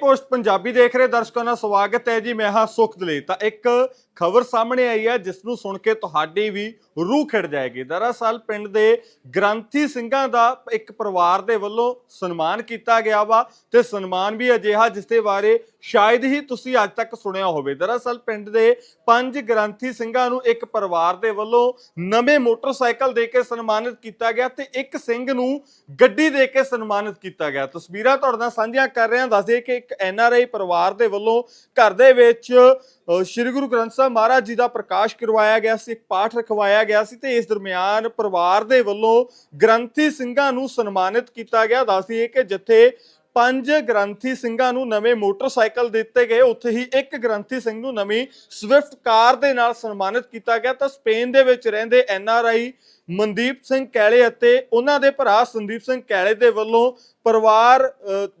Post Punjabi ਦੇਖ ਰਹੇ ਦਰਸ਼ਕਾਂ ਦਾ ਸਵਾਗਤ ਹੈ ਜੀ, ਮੈਂ ਹਾਂ ਸੁਖਦਲੇ ਤਾਂ ਇੱਕ ਖਬਰ ਸਾਹਮਣੇ ਆਈ ਹੈ, ਜਿਸ ਨੂੰ ਸੁਣ ਕੇ ਤੁਹਾਡੀ ਵੀ ਰੂਹ ਖਿੜ ਜਾਏਗੀ। ਦਰਅਸਲ ਪਿੰਡ ਦੇ ਗ੍ਰੰਥੀ ਸਿੰਘਾਂ ਦਾ ਇੱਕ ਪਰਿਵਾਰ ਦੇ ਵੱਲੋਂ ਸਨਮਾਨ ਕੀਤਾ ਗਿਆ ਵਾ ਤੇ ਸਨਮਾਨ ਵੀ ਅਜਿਹਾ ਜਿਸ ਦੇ ਬਾਰੇ ਸ਼ਾਇਦ ਹੀ ਤੁਸੀਂ ਅੱਜ ਤੱਕ ਸੁਣਿਆ ਹੋਵੇ। ਦਰਅਸਲ ਪਿੰਡ ਦੇ ਪੰਜ ਗ੍ਰੰਥੀ ਸਿੰਘਾਂ ਨੂੰ ਇੱਕ ਪਰਿਵਾਰ ਦੇ ਵੱਲੋਂ ਨਵੇਂ ਮੋਟਰਸਾਈਕਲ ਦੇ ਕੇ ਸਨਮਾਨਿਤ ਕੀਤਾ ਗਿਆ ਤੇ ਇੱਕ ਸਿੰਘ ਨੂੰ ਗੱਡੀ ਦੇ ਕੇ ਸਨਮਾਨਿਤ ਕੀਤਾ ਗਿਆ। ਤਸਵੀਰਾਂ ਤੁਹਾਡੇ ਨਾਲ ਸਾਂਝੀਆਂ ਕਰ ਰਹੇ ਹਾਂ ਦੱਸਦੇ ਕਿ ਇੱਕ ਐਨਆਰਆਈ ਪਰਿਵਾਰ ਦੇ ਵੱਲੋਂ ਘਰ ਦੇ ਵਿੱਚ ਸ਼੍ਰੀ ਗੁਰੂ ਗ੍ਰੰਥ ਸਾਹਿਬ ਮਹਾਰਾਜ ਜੀ ਦਾ ਪ੍ਰਕਾਸ਼ ਕਰਵਾਇਆ ਗਿਆ ਸੀ, ਇੱਕ ਪਾਠ ਰਖਵਾਇਆ ਗਿਆ ਸੀ ਤੇ ਇਸ ਦਰਮਿਆਨ ਪਰਿਵਾਰ ਦੇ ਵੱਲੋਂ ਗ੍ਰੰਥੀ ਸਿੰਘਾਂ ਨੂੰ ਸਨਮਾਨਿਤ ਕੀਤਾ ਗਿਆ। ਦੱਸਦੀ ਕਿ ਜਿੱਥੇ ਪੰਜ ਗ੍ਰੰਥੀ ਸਿੰਘਾਂ ਨੂੰ ਨਵੇਂ ਮੋਟਰਸਾਈਕਲ ਦਿੱਤੇ ਗਏ, ਉੱਥੇ ਹੀ ਇੱਕ ਗ੍ਰੰਥੀ ਸਿੰਘ ਨੂੰ ਨਵੀਂ ਸਵਿਫਟ ਕਾਰ ਦੇ ਨਾਲ ਸਨਮਾਨਿਤ ਕੀਤਾ ਗਿਆ। ਤਾਂ ਸਪੇਨ ਦੇ ਵਿੱਚ ਰਹਿੰਦੇ N R I Mandeep Singh Kaile ਅਤੇ ਉਹਨਾਂ ਦੇ ਭਰਾ ਸੰਦੀਪ ਸਿੰਘ ਕੈਲੇ ਦੇ ਵੱਲੋਂ ਪਰਿਵਾਰ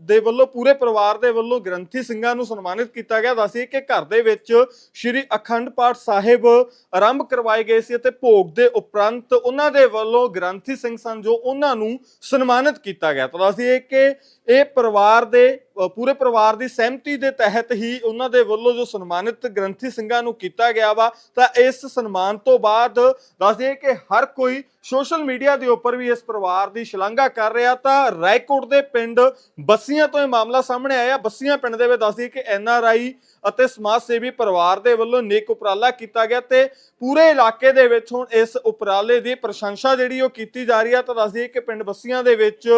ਦੇ ਵੱਲੋਂ, ਪੂਰੇ ਪਰਿਵਾਰ ਦੇ ਵੱਲੋਂ ਗ੍ਰੰਥੀ ਸਿੰਘਾਂ ਨੂੰ ਸਨਮਾਨਿਤ ਕੀਤਾ ਗਿਆ। ਦੱਸੀਏ ਕਿ ਘਰ ਦੇ ਵਿੱਚ ਸ਼੍ਰੀ ਅਖੰਡ ਪਾਠ ਸਾਹਿਬ ਆਰੰਭ ਕਰਵਾਏ ਗਏ ਸੀ ਅਤੇ ਭੋਗ ਦੇ ਉਪਰੰਤ ਉਹਨਾਂ ਦੇ ਵੱਲੋਂ ਗ੍ਰੰਥੀ ਸਿੰਘ ਸਨ ਜੋ ਉਹਨਾਂ ਨੂੰ ਸਨਮਾਨਿਤ ਕੀਤਾ ਗਿਆ। ਤਾਂ ਦੱਸੀਏ ਕਿ ਇਹ ਪਰਿਵਾਰ ਦੇ ਪੂਰੇ ਪਰਿਵਾਰ ਦੀ ਸਹਿਮਤੀ ਦੇ ਤਹਿਤ ਹੀ ਉਹਨਾਂ ਦੇ ਵੱਲੋਂ ਜੋ ਸਨਮਾਨਿਤ ਗ੍ਰੰਥੀ ਸਿੰਘਾਂ ਨੂੰ ਕੀਤਾ ਗਿਆ ਵਾ, ਤਾਂ ਇਸ ਸਨਮਾਨ ਤੋਂ ਬਾਅਦ ਦੱਸ ਦੱਸਦੇ ਕਿ ਹਰ ਕੋਈ ਸੋਸ਼ਲ ਮੀਡੀਆ ਦੇ ਉੱਪਰ ਵੀ ਇਸ ਪਰਿਵਾਰ ਦੀ ਸ਼ਲਾਘਾ ਕਰ ਰਿਹਾ, ਤਾਂ ਰਾਏਕੋਟ ਦੇ ਪਿੰਡ ਬੱਸੀਆਂ ਤੋਂ ਇਹ ਮਾਮਲਾ ਸਾਹਮਣੇ ਆਇਆ। ਬੱਸੀਆਂ ਪਿੰਡ ਦੇ ਵਿੱਚ ਦੱਸਦੀ ਕਿ ਐਨ ਆਰ ਆਈ ਅਤੇ ਸਮਾਜ ਸੇਵੀ ਪਰਿਵਾਰ ਦੇ ਵੱਲੋਂ ਨੇਕ ਉਪਰਾਲਾ ਕੀਤਾ ਗਿਆ ਤੇ ਪੂਰੇ ਇਲਾਕੇ ਦੇ ਵਿੱਚ ਹੁਣ ਇਸ ਉਪਰਾਲੇ ਦੀ ਪ੍ਰਸ਼ੰਸਾ ਜਿਹੜੀ ਉਹ ਕੀਤੀ ਜਾ ਰਹੀ ਹੈ ਤਾਂ ਦੱਸਦੀ ਕਿ ਪਿੰਡ ਬੱਸੀਆਂ ਦੇ ਵਿੱਚ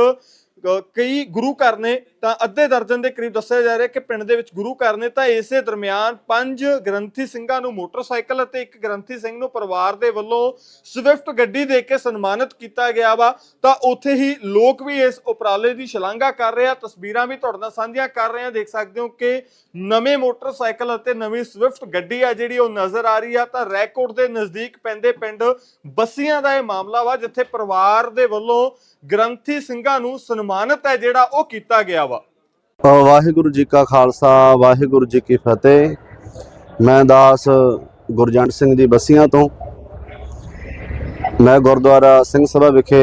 ਕਈ ਗੁਰੂ ਘਰ ਨੇ, ਤਾਂ ਅੱਧੇ ਦਰਜਨ ਦੇ ਕਰੀਬ ਦੱਸਿਆ ਜਾ ਰਿਹਾ ਕਿ ਪਿੰਡ ਦੇ ਵਿੱਚ ਗੁਰੂ ਘਰ ਨੇ, ਤਾਂ ਇਸੇ ਦਰਮਿਆਨ ਪੰਜ ਗ੍ਰੰਥੀ ਸਿੰਘਾਂ ਨੂੰ ਮੋਟਰਸਾਈਕਲ ਅਤੇ ਇੱਕ ਗ੍ਰੰਥੀ ਸਿੰਘ ਨੂੰ ਪਰਿਵਾਰ ਦੇ ਵੱਲੋਂ ਸਵਿਫਟ ਗੱਡੀ ਦੇ ਕੇ ਸਨਮਾਨਿਤ ਕੀਤਾ ਗਿਆ ਵਾ। ਤਾਂ ਉੱਥੇ ਹੀ ਲੋਕ ਵੀ ਇਸ ਉਪਰਾਲੇ ਦੀ ਸ਼ਲਾਘਾ ਕਰ ਰਹੇ ਆ। ਤਸਵੀਰਾਂ ਵੀ ਤੁਹਾਡੇ ਨਾਲ ਸਾਂਝੀਆਂ ਕਰ ਰਹੇ ਆ। ਦੇਖ ਸਕਦੇ ਹੋ ਕਿ ਨਵੇਂ ਮੋਟਰਸਾਈਕਲ ਅਤੇ ਨਵੀਂ ਸਵਿਫਟ ਗੱਡੀ ਆ ਜਿਹੜੀ ਉਹ ਨਜ਼ਰ ਆ ਰਹੀ ਆ। ਤਾਂ ਰੈਕੋਰਡ ਦੇ ਨਜ਼ਦੀਕ ਪੈਂਦੇ ਪਿੰਡ ਬੱਸੀਆਂ ਦਾ ਇਹ ਮਾਮਲਾ ਵਾ, ਜਿੱਥੇ ਪਰਿਵਾਰ ਦੇ ਵੱਲੋਂ ਗ੍ਰੰਥੀ ਸਿੰਘਾਂ ਨੂੰ ਸਨਮਾਨਿਤ ਹੈ ਜਿਹੜਾ ਉਹ ਕੀਤਾ ਗਿਆ ਵਾ। ਵਾਹਿਗੁਰੂ ਜੀ ਕਾ ਖਾਲਸਾ, ਵਾਹਿਗੁਰੂ ਜੀ ਕੀ ਫਤਿਹ। ਮੈਂ ਦਾਸ ਗੁਰਜੰਟ ਸਿੰਘ ਜੀ ਬੱਸੀਆਂ ਤੋਂ। ਮੈਂ ਗੁਰਦੁਆਰਾ ਸਿੰਘ ਸਭਾ ਵਿਖੇ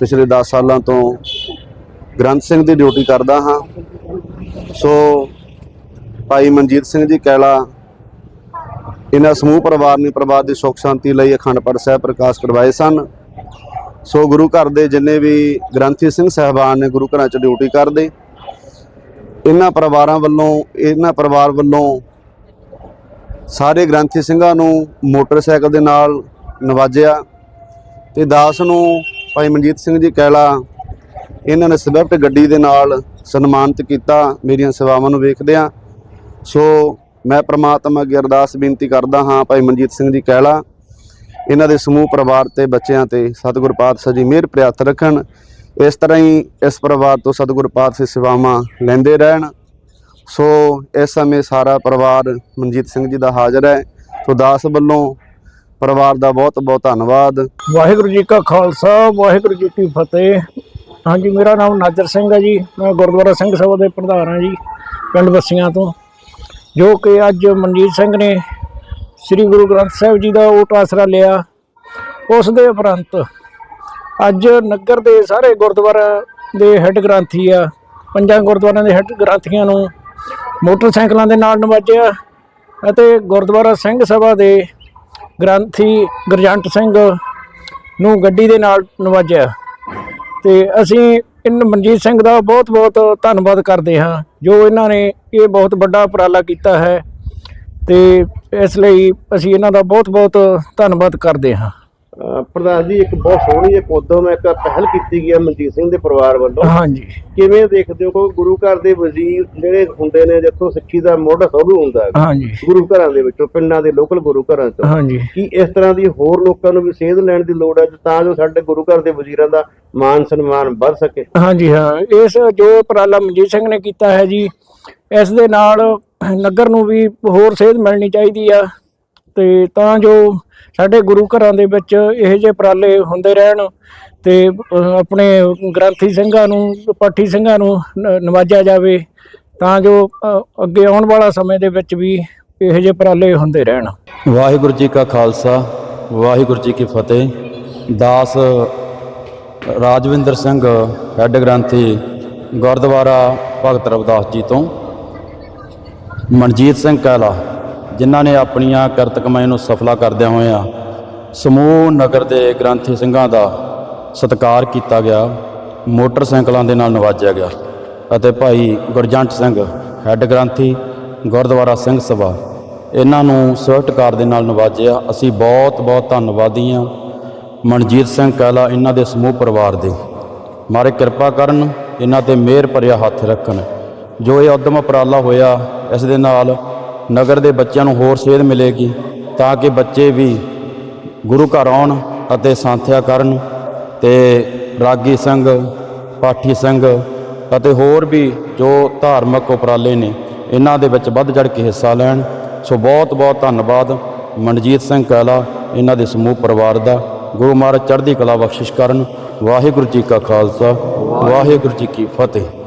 ਪਿਛਲੇ 10 ਸਾਲਾਂ ਤੋਂ ਗ੍ਰੰਥ ਸਿੰਘ ਦੀ ਡਿਊਟੀ ਕਰਦਾ ਹਾਂ। ਸੋ ਭਾਈ ਮਨਜੀਤ ਸਿੰਘ ਜੀ ਕੈਲਾ, ਇਹਨਾਂ ਸਮੂਹ ਪਰਿਵਾਰ ਨੇ ਪਰਿਵਾਰ ਦੀ ਸੁੱਖ ਸ਼ਾਂਤੀ ਲਈ ਅਖੰਡ ਪਾਠ ਸਾਹਿਬ ਪ੍ਰਕਾਸ਼ ਕਰਵਾਏ ਸਨ। ਸੋ ਗੁਰੂ ਘਰ ਦੇ ਜਿੰਨੇ ਵੀ ਗ੍ਰੰਥੀ ਸਿੰਘ ਸਹਿਬਾਨ ਨੇ ਗੁਰੂ ਘਰਾਂ 'ਚ ਡਿਊਟੀ ਕਰਦੇ, ਇਹਨਾਂ ਪਰਿਵਾਰਾਂ ਵੱਲੋਂ, ਇਹਨਾਂ ਪਰਿਵਾਰ ਵੱਲੋਂ ਸਾਰੇ ਗ੍ਰੰਥੀ ਸਿੰਘਾਂ ਨੂੰ ਮੋਟਰਸਾਈਕਲ ਦੇ ਨਾਲ ਨਵਾਜਿਆ ਤੇ ਦਾਸ ਨੂੰ ਭਾਈ ਮਨਜੀਤ ਸਿੰਘ ਜੀ ਕਹਿਲਾ, ਇਹਨਾਂ ਨੇ ਸਵਿਫਟ ਗੱਡੀ ਦੇ ਨਾਲ ਸਨਮਾਨਿਤ ਕੀਤਾ, ਮੇਰੀਆਂ ਸੇਵਾਵਾਂ ਨੂੰ ਵੇਖਦਿਆਂ। ਸੋ ਮੈਂ ਪ੍ਰਮਾਤਮਾ ਅੱਗੇ ਅਰਦਾਸ ਬੇਨਤੀ ਕਰਦਾ ਹਾਂ, ਭਾਈ ਮਨਜੀਤ ਸਿੰਘ ਜੀ ਕਹਿਲਾ ਇਹਨਾਂ ਦੇ ਸਮੂਹ ਪਰਿਵਾਰ ਤੇ ਬੱਚਿਆਂ ਤੇ ਸਤਿਗੁਰ ਪਾਤਸ਼ਾਹ ਜੀ ਮਿਹਰ ਪ੍ਰਿਆਤ ਰੱਖਣ। ਇਸ ਤਰ੍ਹਾਂ ਹੀ ਇਸ ਪਰਿਵਾਰ ਤੋਂ ਸਤਿਗੁਰ ਪਾਤਸ਼ਾਹ ਸੇਵਾਵਾਂ ਲੈਂਦੇ ਰਹਿਣ। ਸੋ ਇਸ ਸਮੇਂ ਸਾਰਾ ਪਰਿਵਾਰ ਮਨਜੀਤ ਸਿੰਘ ਜੀ ਦਾ ਹਾਜ਼ਰ ਹੈ। ਸੋ ਦਾਸ ਵੱਲੋਂ ਪਰਿਵਾਰ ਦਾ ਬਹੁਤ ਬਹੁਤ ਧੰਨਵਾਦ। ਵਾਹਿਗੁਰੂ ਜੀ ਕਾ ਖਾਲਸਾ, ਵਾਹਿਗੁਰੂ ਜੀ ਕੀ ਫਤਿਹ। ਹਾਂਜੀ, ਮੇਰਾ ਨਾਮ ਨਾਜਰ ਸਿੰਘ ਹੈ ਜੀ। ਮੈਂ ਗੁਰਦੁਆਰਾ ਸਿੰਘ ਸਭਾ ਦੇ ਪ੍ਰਧਾਨ ਹਾਂ ਜੀ, ਪਿੰਡ ਬੱਸੀਆਂ ਤੋਂ। ਜੋ ਕਿ ਅੱਜ ਮਨਜੀਤ ਸਿੰਘ ਨੇ ਸ੍ਰੀ ਗੁਰੂ ਗ੍ਰੰਥ ਸਾਹਿਬ ਜੀ ਦਾ ਓਟ ਆਸਰਾ ਲਿਆ। ਉਸ ਦੇ ਉਪਰੰਤ ਅੱਜ ਨਗਰ ਦੇ ਸਾਰੇ ਗੁਰਦੁਆਰਾ ਦੇ ਹੈੱਡ ਗ੍ਰੰਥੀ ਆ। ਪੰਜਾਂ ਗੁਰਦੁਆਰਿਆਂ ਦੇ ਹੈੱਡ ਗ੍ਰੰਥੀਆਂ ਨੂੰ ਮੋਟਰਸਾਈਕਲਾਂ ਦੇ ਨਾਲ ਨਵਾਜਿਆ ਅਤੇ ਗੁਰਦੁਆਰਾ ਸਿੰਘ ਸਭਾ ਦੇ ਗ੍ਰੰਥੀ ਗੁਰਜੰਟ ਸਿੰਘ ਨੂੰ ਗੱਡੀ ਦੇ ਨਾਲ ਨਵਾਜਿਆ। ਤੇ ਅਸੀਂ ਇਨ ਮਨਜੀਤ ਸਿੰਘ ਦਾ ਬਹੁਤ ਬਹੁਤ ਧੰਨਵਾਦ ਕਰਦੇ ਹਾਂ, ਜੋ ਇਹਨਾਂ ਨੇ ਇਹ ਬਹੁਤ ਵੱਡਾ ਉਪਰਾਲਾ ਕੀਤਾ ਹੈ। ਤੇ ਇਸ ਲਈ ਅਸੀਂ ਇਹਨਾਂ ਦਾ ਬਹੁਤ ਬਹੁਤ ਧੰਨਵਾਦ ਕਰਦੇ ਹਾਂ। ਅਹ ਪ੍ਰਧਾਨ ਜੀ ਇੱਕ ਬਹੁਤ ਸੋਹਣੀ ਇੱਕ ਉਦਮ ਇੱਕ ਪਹਿਲ ਕੀਤੀ ਗਈ ਹੈ ਮਨਜੀਤ ਸਿੰਘ ਦੇ ਪਰਿਵਾਰ ਵੱਲੋਂ। ਹਾਂਜੀ। ਕਿਵੇਂ ਦੇਖਦੇ ਹੋ? ਕਿ ਗੁਰੂ ਘਰ ਦੇ ਵਜ਼ੀਰ ਜਿਹੜੇ ਹੁੰਦੇ ਨੇ ਜਿੱਥੋਂ ਸਿੱਖੀ ਦਾ ਮੁੱਢ ਸ਼ੁਰੂ ਹੁੰਦਾ ਹੈ ਹਾਂਜੀ। ਗੁਰੂ ਘਰਾਂ ਦੇ ਵਿੱਚੋਂ ਪਿੰਡਾਂ ਦੇ ਲੋਕਲ ਗੁਰੂ ਘਰਾਂ ਤੋਂ ਹਾਂਜੀ। ਕੀ ਇਸ ਤਰ੍ਹਾਂ ਦੀ ਹੋਰ ਲੋਕਾਂ ਨੂੰ ਵੀ ਸੇਧ ਲੈਣ ਦੀ ਲੋੜ ਹੈ ਤਾਂ ਜੋ ਸਾਡੇ ਗੁਰੂ ਘਰ ਦੇ ਵਜ਼ੀਰਾਂ ਦਾ ਮਾਨ ਸਨਮਾਨ ਵੱਧ ਸਕੇ? ਹਾਂਜੀ ਹਾਂ। ਇਸ ਜੋ ਉਪਰਾਲਾ ਮਨਜੀਤ ਸਿੰਘ ਨੇ ਕੀਤਾ ਹੈ ਜੀ ਇਸ ਦੇ ਨਾਲ ਨਗਰ ਨੂੰ ਵੀ ਹੋਰ ਸੇਧ ਮਿਲਣੀ ਚਾਹੀਦੀ ਆ ਤੇ ਤਾਂ ਜੋ ਸਾਡੇ ਗੁਰੂ ਘਰਾਂ ਦੇ ਵਿੱਚ ਇਹੋ ਜਿਹੇ ਉਪਰਾਲੇ ਹੁੰਦੇ ਰਹਿਣ ਤੇ ਆਪਣੇ ਗ੍ਰੰਥੀ ਸਿੰਘਾਂ ਨੂੰ, ਪਾਠੀ ਸਿੰਘਾਂ ਨੂੰ ਨ- ਨਵਾਜਿਆ ਜਾਵੇ, ਤਾਂ ਜੋ ਅੱਗੇ ਆਉਣ ਵਾਲਾ ਸਮੇਂ ਦੇ ਵਿੱਚ ਵੀ ਇਹੋ ਜਿਹੇ ਉਪਰਾਲੇ ਹੁੰਦੇ ਰਹਿਣ। ਵਾਹਿਗੁਰੂ ਜੀ ਕਾ ਖਾਲਸਾ, ਵਾਹਿਗੁਰੂ ਜੀ ਕੀ ਫਤਿਹ। ਦਾਸ, ਰਾਜਵਿੰਦਰ ਸਿੰਘ, ਹੈੱਡ ਗ੍ਰੰਥੀ ਗੁਰਦੁਆਰਾ ਭਗਤ ਰਵਿਦਾਸ ਜੀ ਤੋਂ। ਮਨਜੀਤ ਸਿੰਘ ਕਹਿਲਾ ਜਿਨ੍ਹਾਂ ਨੇ ਆਪਣੀਆਂ ਕਿਰਤ ਨੂੰ ਸਫਲਾ ਕਰਦਿਆਂ ਹੋਇਆਂ ਸਮੂਹ ਨਗਰ ਦੇ ਗ੍ਰੰਥੀ ਸਿੰਘਾਂ ਦਾ ਸਤਿਕਾਰ ਕੀਤਾ ਗਿਆ, ਮੋਟਰਸਾਈਕਲਾਂ ਦੇ ਨਾਲ ਨਵਾਜਿਆ ਗਿਆ ਅਤੇ ਭਾਈ ਗੁਰਜੰਟ ਸਿੰਘ, ਹੈੱਡ ਗ੍ਰੰਥੀ, ਗੁਰਦੁਆਰਾ ਸਿੰਘ ਸਭਾ, ਇਹਨਾਂ ਨੂੰ ਸਵਿਫਟ ਕਾਰ ਦੇ ਨਾਲ ਨਵਾਜਿਆ। ਅਸੀਂ ਬਹੁਤ ਬਹੁਤ ਧੰਨਵਾਦੀ ਹਾਂ ਮਨਜੀਤ ਸਿੰਘ ਕੈਲਾ ਇਹਨਾਂ ਦੇ ਸਮੂਹ ਪਰਿਵਾਰ ਦੇ। ਮਾਰੇ ਕਿਰਪਾ ਕਰਨ, ਇਹਨਾਂ ਤੇ ਮਿਹਰ ਭਰਿਆ ਹੱਥ ਰੱਖਣ। ਜੋ ਇਹ ਉਦਮ ਉਪਰਾਲਾ ਹੋਇਆ, ਇਸ ਦੇ ਨਾਲ ਨਗਰ ਦੇ ਬੱਚਿਆਂ ਨੂੰ ਹੋਰ ਸੇਧ ਮਿਲੇਗੀ, ਤਾਂ ਕਿ ਬੱਚੇ ਵੀ ਗੁਰੂ ਘਰ ਆਉਣ ਅਤੇ ਸੰਥਿਆ ਕਰਨ ਤੇ ਰਾਗੀ ਸਿੰਘ, ਪਾਠੀ ਸਿੰਘ ਅਤੇ ਹੋਰ ਵੀ ਜੋ ਧਾਰਮਿਕ ਉਪਰਾਲੇ ਨੇ, ਇਹਨਾਂ ਦੇ ਵਿੱਚ ਵੱਧ ਚੜ ਕੇ ਹਿੱਸਾ ਲੈਣ। ਸੋ ਬਹੁਤ ਬਹੁਤ ਧੰਨਵਾਦ ਮਨਜੀਤ ਸਿੰਘ ਕੈਲਾ, ਇਹਨਾਂ ਦੇ ਸਮੂਹ ਪਰਿਵਾਰ ਦਾ। ਗੁਰੂ ਮਹਾਰਾਜ ਚੜ੍ਹਦੀ ਕਲਾ ਬਖਸ਼ਿਸ਼ ਕਰਨ। ਵਾਹਿਗੁਰੂ ਜੀ ਕਾ ਖਾਲਸਾ, ਵਾਹਿਗੁਰੂ ਜੀ ਕੀ ਫਤਿਹ।